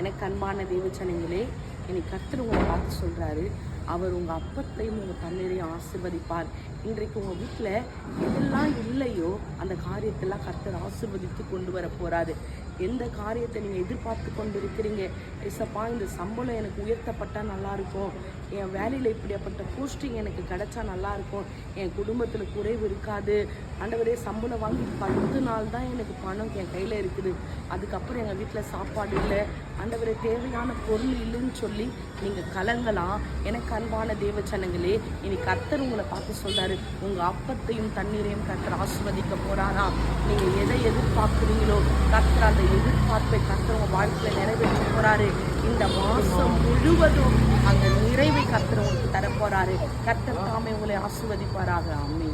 எனக்கு அன்பான தேவச்சனங்களே என்னை கர்த்தர் உங்களை பார்த்து சொல்கிறாரு அவர் உங்கள் அப்பத்தையும் உங்கள் தண்ணீரையும் ஆசிர்வதிப்பார். இன்றைக்கு உங்கள் வீட்டில் இதெல்லாம் இல்லை. அந்த காரியத்தெல்லாம் கர்த்தர் ஆசிர்வதித்து கொண்டு வர போகிறாரு எந்த காரியத்தை நீங்கள் எதிர்பார்த்து கொண்டு இருக்கிறீங்க இசப்பா இந்த சம்பளம் எனக்கு உயர்த்தப்பட்டால் நல்லாயிருக்கும். என் வேலையில் இப்படியாப்பட்ட போஸ்டிங் எனக்கு கிடைச்சா நல்லாயிருக்கும். என் குடும்பத்தில் குறைவு இருக்காது. ஆண்டவரே சம்பளம் வாங்கி பத்து நாள் தான் எனக்கு பணம் என் கையில் இருக்குது. அதுக்கப்புறம் எங்கள் வீட்டில் சாப்பாடு இல்லை. ஆண்டவரே தேவையான பொருள் இல்லைன்னு சொல்லி நீங்கள் கலங்கலாம் எனக்கு அன்பான தேவச்சனங்களே இனி கர்த்தர் உங்களை பார்த்து சொல்கிறாரு உங்கள் அப்பத்தையும் தண்ணீரையும் கர்த்தர் ஆசிர்வதிக்க போறாரா? நீங்கள் எதை எதிர்பார்க்குறீங்களோ கர்த்தர் அந்த எதிர்பார்ப்பை கர்த்தர் உங்கள் வாழ்க்கையில் நிறைவேற்ற போறாரு. இந்த மாதம் முழுவதும் அந்த நிறைவை கர்த்தர் உங்களுக்கு தரப்போகிறாரு போறாரு கர்த்தர் தாமே உங்களை ஆசிர்வதிப்பாராக. அம்மே